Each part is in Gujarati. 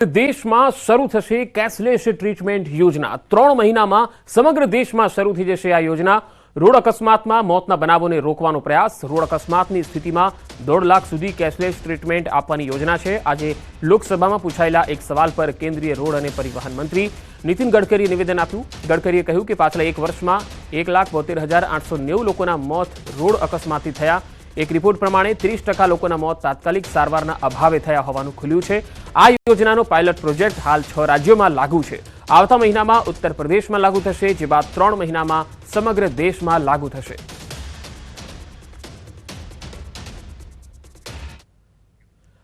દેશમાં શરૂ થશે કેશલેસ ટ્રીટમેન્ટ યોજના. ત્રણ મહિનામાં સમગ્ર દેશમાં શરૂ થઈ જશે આ યોજના. રોડ અકસ્માતમાં મોતના બનાવોને રોકવાનો પ્રયાસ. રોડ અકસ્માતની સ્થિતિમાં દોઢ લાખ સુધી કેશલેસ ટ્રીટમેન્ટ આપવાની યોજના છે. આજે લોકસભામાં પૂછાયેલા એક સવાલ પર કેન્દ્રીય રોડ અને પરિવહન મંત્રી નીતિન ગડકરીએ નિવેદન આપ્યું. ગડકરીએ કહ્યું કે પાછલા એક વર્ષમાં એક લાખ બોતેર હજાર આઠસો નેવું લોકોના મોત રોડ અકસ્માતથી થયા. એક રિપોર્ટ પ્રમાણે ત્રીસ ટકા લોકોના મોત તાત્કાલિક સારવારના અભાવે થયા હોવાનું ખુલ્યું છે. આ યોજનાનો પાયલટ પ્રોજેક્ટ હાલ છ રાજ્યોમાં લાગુ છે. આવતા મહિનામાં ઉત્તર પ્રદેશમાં લાગુ થશે, જે બાદ ત્રણ મહિનામાં સમગ્ર દેશમાં લાગુ થશે.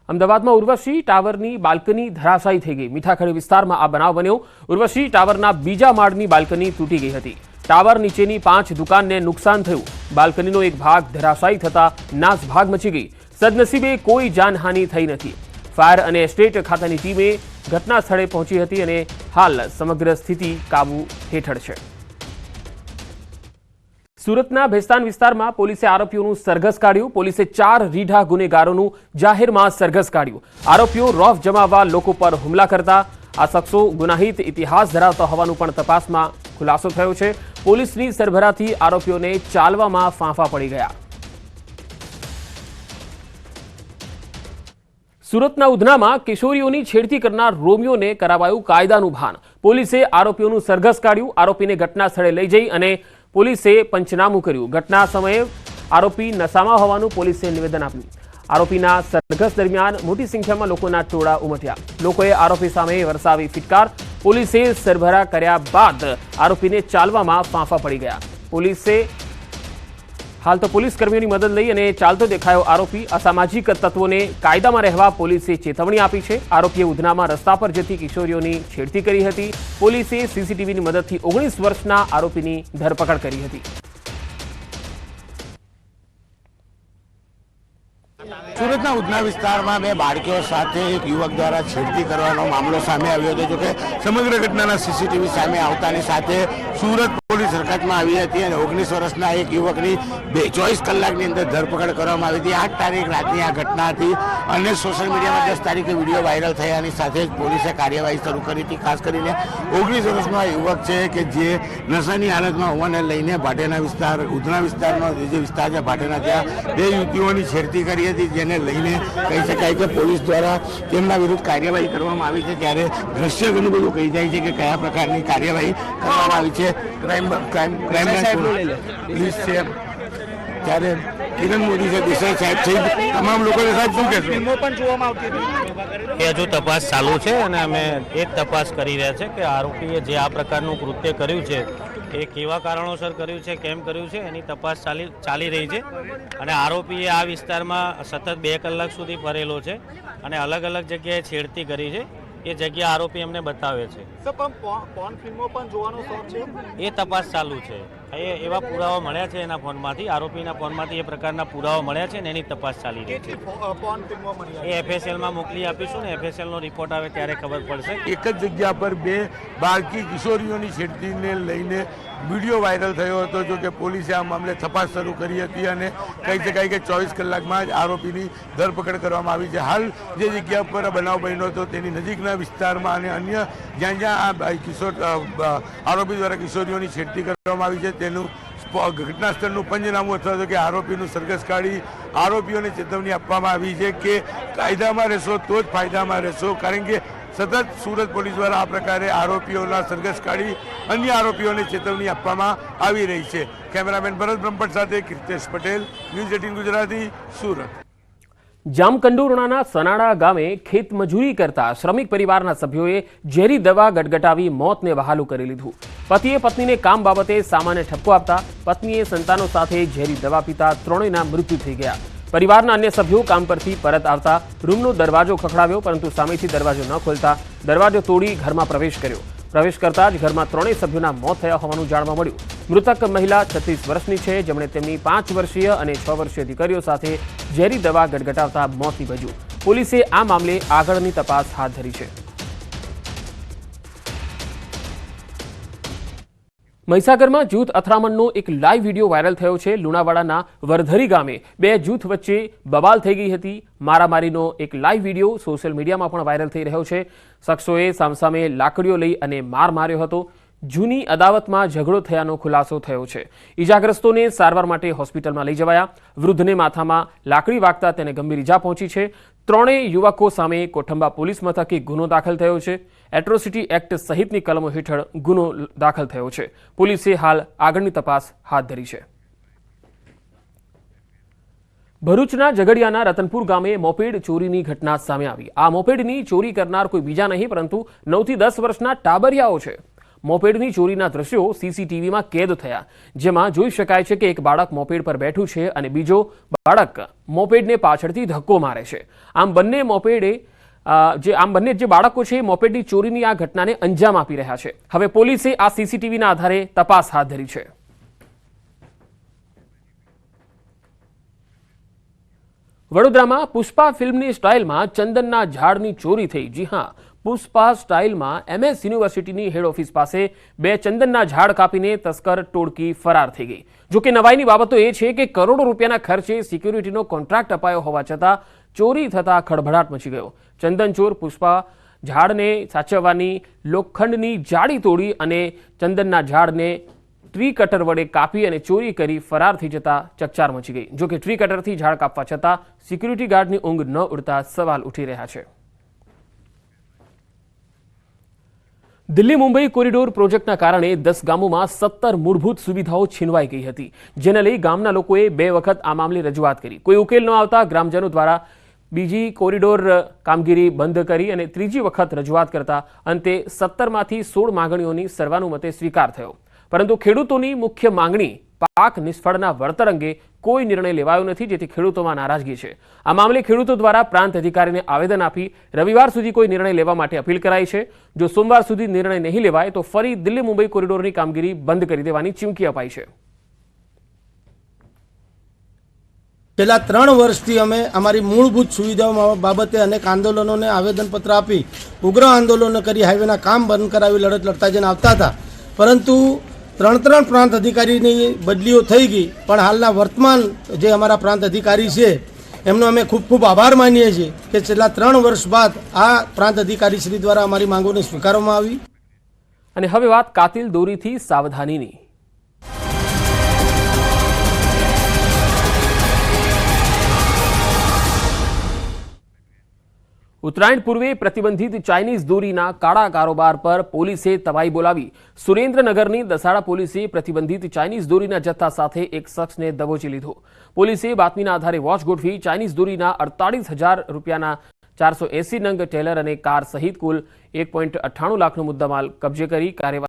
અમદાવાદમાં ઉર્વશી ટાવરની બાલ્કની ધરાશાયી થઈ ગઈ. મીઠાખડી વિસ્તારમાં આ બનાવ બન્યો. ઉર્વશી ટાવરના બીજા માળની બાલ્કની તૂટી ગઈ હતી. ટાવર નીચેની પાંચ દુકાનને નુકસાન થયું. બાલ્કનીનો એક ભાગ ધરાશાયી થતા નાસભાગ મચી ગઈ. સદનસીબે કોઈ જાનહાનિ થઈ નથી. ફાયર અને એસ્ટેટ ખાતાની ટીમે ઘટના સ્થળે પહોંચી હતી અને હાલ સમગ્ર સ્થિતિ કાબુ હેઠળ છે. સુરતના ભેસ્તાન વિસ્તારમાં પોલીસે આરોપીઓનું સરઘસ કાઢ્યું. પોલીસે ચાર રીઢા ગુનેગારોનું જાહેરમાં સરઘસ કાઢ્યું. આરોપીઓ રોફ જમાવવા લોકો પર હુમલા કરતા. આ શખ્સો ગુનાહિત ઇતિહાસ ધરાવતા હોવાનું પણ તપાસમાં ખુલાસો થયો છે. પોલીસની સરભરાથી આરોપીઓને ચાલવામાં ફાંફા પડી ગયા. સુરતના ઉધનામાં કિશોરીઓની છેડતી કરનાર રોમિયોને કરાવાયું કાયદાનું ભાન. પોલીસે આરોપીઓનું સરઘસ કાઢ્યું, આરોપીને ઘટના સ્થળે લઈ જઈ અને પોલીસે પંચનામું કર્યું. ઘટના સમયે આરોપી નશામાં હોવાનું પોલીસે નિવેદન આપ્યું. આરોપીના સરઘસ દરમિયાન મોટી સંખ્યામાં લોકોના ટોળા ઉમટ્યા. લોકોએ આરોપી સામે વરસાવી ફિટકાર. પોલીસે સરભરા કર્યા બાદ આરોપીને ચાલવામાં ફાંફા પડી ગયા. પોલીસે હાલ તો પોલીસ કર્મીઓની મદદ લઈ અને ચાલતો દેખાયો આરોપી. અસામાજિક તત્વોને કાયદામાં રહેવા પોલીસે ચેતવણી આપી છે. આરોપીએ ઉધનામાં રસ્તા પર જતી કિશોરીઓની છેડતી કરી હતી. પોલીસે સીસીટીવીની મદદથી ઓગણીસ વર્ષના આરોપીની ધરપકડ કરી હતી. સુરતના ઉધના વિસ્તારમાં બે બાળકીઓ સાથે એક યુવક દ્વારા છેડતી કરવાનો મામલો સામે આવ્યો હતો, જોકે સમગ્ર ઘટનાના સીસીટીવી સામે આવતાની સાથે સુરત પોલીસ હરકતમાં આવી હતી અને ઓગણીસ વર્ષના એક યુવકની બે ચોવીસ કલાકની અંદર ધરપકડ કરવામાં આવી હતી. આઠ તારીખ રાતની આ ઘટના હતી અને સોશિયલ મીડિયામાં દસ તારીખે વીડિયો વાયરલ થયાની સાથે જ પોલીસે કાર્યવાહી શરૂ કરી હતી, ખાસ કરીને ઓગણીસ વર્ષનો આ યુવક છે કે જે નશાની હાલતમાં હોવાને લઈને ભાટેના વિસ્તાર, ઉધના વિસ્તારનો જે વિસ્તાર છે, ભાટેના ત્યાં બે યુવતીઓની છેડતી કરી હતી જેને લઈને કહી શકાય કે પોલીસ દ્વારા તેમના વિરુદ્ધ કાર્યવાહી કરવામાં આવી છે. ત્યારે દ્રશ્ય ઘણું બધું કહી જાય છે કે કયા પ્રકારની કાર્યવાહી કરવામાં આવી છે. Crime crime crime branch police છે. ત્યારે કિરણ મોદી છે દેસાઈ સાહેબ છે તમામ લોકોને સાહેબ શું કહેશો? એ હજુ તપાસ ચાલુ છે અને અમે એ જ તપાસ કરી રહ્યા છે કે આરોપીએ જે આ પ્રકારનું કૃત્ય કર્યું છે એ કેવા કારણોસર કર્યું છે કેમ કર્યું છે એની તપાસ ચાલી ચાલી રહી છે. અને આરોપીએ આ વિસ્તારમાં સતત બે કલાક સુધી ફરેલો છે અને અલગ અલગ જગ્યાએ છેડતી કરી છે. એ જગ્યા આરોપી અમને બતાવે છે. એ તપાસ ચાલુ છે. એ એવા પુરાવા મળ્યા છે એના ફોનમાંથી આરોપીના ફોનમાંથી એ પ્રકારના પુરાવા મળ્યા છે ને એની તપાસ ચાલી રહી છે? એ એફએસએલમાં મોકલી આપીશું ને એફએસએલનો રિપોર્ટ આવે ત્યારે ખબર પડશે. એક જ જગ્યા પર બે બાળકી કિશોરીઓની છેડતીને લઈને વીડિયો વાયરલ થયો હતો જો કે પોલીસે આ મામલે તપાસ શરૂ કરી હતી અને કહી શકાય કે ચોવીસ કલાકમાં જ આરોપીની ધરપકડ કરવામાં આવી છે. હાલ જે જગ્યા પર બનાવ બન્યો હતો તેની નજીકના વિસ્તારમાં અને અન્ય જ્યાં જ્યાં આ કિશોર આરોપી દ્વારા કિશોરીઓની છેડતી કરવામાં આવી છે, તેનું ઘટનાસ્થળનું ઘટના સ્થળનું પંચનામું અથવા તો કે આરોપીનું સરઘસ કાઢી આરોપીઓને ચેતવણી આપવામાં આવી છે કે કાયદામાં રહેશો તો જ ફાયદામાં રહેશો. કારણ કે સતત સુરત પોલીસ દ્વારા આ પ્રકારે આરોપીઓના સંઘર્ષ કાઢી અન્ય આરોપીઓને ચેતવણી આપવામાં આવી રહી છે. કેમેરામેન ભરત બ્રહ્મપટ સાથે કીર્તેશ પટેલ, ન્યૂઝ એટીન ગુજરાતી, સુરત. જામકંડોરણાના સનાડા ગામે ખેત મજૂરી કરતા શ્રમિક પરિવારના સભ્યોએ ઝેરી દવા ગટગટાવી મોતને વહાલું કરી લીધું. પતિએ પત્નીને કામ બાબતે સામાન્ય ઠપકો આપતા પત્નીએ સંતાનો સાથે ઝેરી દવા પીતા ત્રણેયના મૃત્યુ થઈ ગયા. પરિવારના અન્ય સભ્યો કામ પરથી પરત આવતા રૂમનો દરવાજો ખખડાવ્યો, પરંતુ સામેથી દરવાજો ન ખોલતા દરવાજો તોડી ઘરમાં પ્રવેશ કર્યો. પ્રવેશ કરતા જ ઘરમાં ત્રણેય સભ્યોના મોત થયા હોવાનું જાણવા મળ્યું. મૃતક મહિલા છત્રીસ વર્ષની છે, જેમણે તેમની પાંચ વર્ષીય અને છ વર્ષીય દીકરીઓ સાથે ઝેરી દવા ગટગટાવતા મોત નીપજ્યું. પોલીસે આ મામલે આગળની તપાસ હાથ ધરી છે. મહીસાગરમાં જૂથ અથડામણનો એક લાઈવ વીડિયો વાયરલ થયો છે. લુણાવાડાના વરધરી ગામે બે જૂથ વચ્ચે બબાલ થઈ ગઈ હતી. મારામારીનો એક લાઈવ વીડિયો સોશિયલ મીડિયામાં પણ વાયરલ થઈ રહ્યો છે. શખ્સોએ સામસામે લાકડીઓ લઈ અને માર માર્યો હતો. જૂની અદાવતમાં ઝઘડો થયાનો ખુલાસો થયો છે. ઈજાગ્રસ્તોને સારવાર માટે હોસ્પિટલમાં લઈ જવાયા. વૃદ્ધને માથામાં લાકડી વાગતા તેને ગંભીર ઈજા પહોંચી છે. ત્રણેય યુવકો સામે કોઠંબા પોલીસ મથકે ગુનો દાખલ થયો છે. એટ્રોસિટી એક્ટ સહિતની કલમો હેઠળ ગુનો દાખલ થયો છે. પોલીસે હાલ આગળની તપાસ હાથ ધરી છે. ભરૂચના ઝઘડિયાના રતનપુર ગામે મોપેડ ચોરીની ઘટના સામે આવી. આ મોપેડની ચોરી કરનાર કોઈ બીજા નહીં, પરંતુ નવથી દસ વર્ષના ટાબરિયાઓ છે. મોપેડની ચોરીના દ્રશ્યો સીસીટીવીમાં કેદ થયા. જેમાં જોઈ શકાય છે કે એક બાળક મોપેડ પર બેઠું છે અને બીજો બાળક મોપેડને પાછળથી ધક્કો મારે છે. આમ બંને મોપેડે જે, આમ બંને જે બાળકો છે મોપેડની ચોરીની આ ઘટનાને અંજામ આપી રહ્યા છે. હવે પોલીસે આ સીસીટીવીના આધારે તપાસ હાથ ધરી છે. વડોદરામાં પુષ્પા ફિલ્મની સ્ટાઇલમાં ચંદનના ઝાડની ચોરી થઈ. જી હા પુષ્પા સ્ટાઇલમાં એમએસ યુનિવર્સિટીની હેડ ઓફિસ પાસે બે ચંદનના ઝાડ કાપીને તસ્કર ટોળકી ફરાર થઈ ગઈ. જોકે નવાઈની બાબતો એ છે કે કરોડો રૂપિયાના ખર્ચે સિક્યુરિટીનો કોન્ટ્રાક્ટ અપાયો હોવા છતાં ચોરી થતા ખળભળાટ મચી ગયો. ચંદન ચોર પુષ્પા ઝાડને સાચવવાની લોખંડની જાળી તોડી અને ચંદનના ઝાડને ટ્રી કટર વડે કાપી અને ચોરી કરી ફરાર થઈ જતા ચકચાર મચી ગઈ. જોકે ટ્રી કટરથી ઝાડ કાપવા છતાં સિક્યુરિટી ગાર્ડની ઊંઘ ન ઉડતા સવાલ ઉઠી રહ્યા છે. દિલ્હી મુંબઈ કોરિડોર પ્રોજેક્ટના કારણે દસ ગામોમાં સત્તર મૂળભૂત સુવિધાઓ છીનવાઈ ગઈ હતી, જેને લઈ ગામના લોકોએ બે વખત આ મામલે રજૂઆત કરી. કોઈ ઉકેલ ન આવતા ગ્રામજનો દ્વારા બીજી કોરિડોર કામગીરી બંધ કરી અને ત્રીજી વખત રજૂઆત કરતા અંતે સત્તરમાંથી સોળ માંગણીઓની સર્વાનુમતે સ્વીકાર થયો. પરંતુ ખેડૂતોની મુખ્ય માંગણી પાક નિષ્ફળના વળતર અંગે કોઈ નિર્ણય લેવાયો નથી, જેથી ખેડૂતોમાં નારાજગી છે. આ મામલે ખેડૂતો દ્વારા પ્રાંત અધિકારીને આવેદન આપી રવિવાર સુધી કોઈ નિર્ણય લેવા માટે અપીલ કરાઈ છે. જો સોમવાર સુધી નિર્ણય નહીં લેવાય, તો ફરી દિલ્હી મુંબઈ કોરિડોરની કામગીરી બંધ કરી દેવાની ચીમકી અપાઈ છે. છેલ્લા ત્રણ વર્ષથી અમે અમારી મૂળભૂત સુવિધાઓ બાબતે અનેક આંદોલનોને આવેદનપત્ર આપી, ઉગ્ર આંદોલનો કરી હાઈવેના કામ બંધ કરાવી લડત લડતા જઈને આવતા હતા. પરંતુ ત્રણ ત્રણ પ્રાંત અધિકારીની બદલીઓ થઈ ગઈ, પણ હાલના વર્તમાન જે અમારા પ્રાંત અધિકારી છે, એમનો અમે ખૂબ ખૂબ આભાર માનીએ છીએ કે છેલ્લા ત્રણ વર્ષ બાદ આ પ્રાંત અધિકારી શ્રી દ્વારા અમારી માંગોને સ્વીકારવામાં આવી. અને હવે વાત કાતિલ દોરીથી સાવધાનીની. ઉત્તરાયણ પૂર્વે પ્રતિબંધિત ચાઇનીઝ દોરીના કાળા કારોબાર પર પોલીસે તવાઈ બોલાવી. સુરેન્દ્રનગરની દસાડા પોલીસે પ્રતિબંધિત ચાઇનીઝ દોરીના જથ્થા સાથે એક શખ્સને દબોચી લીધો. પોલીસે બાતમીના આધારે વોચ ગોઠવી ચાઇનીઝ દોરીના અડતાલીસ હજાર રૂપિયાના ચારસો એસી નંગ ટેલર અને કાર સહિત કુલ એક પોઈન્ટ અઠ્ઠાણું લાખનો મુદ્દામાલ કબજે કરી કાર્યવાહી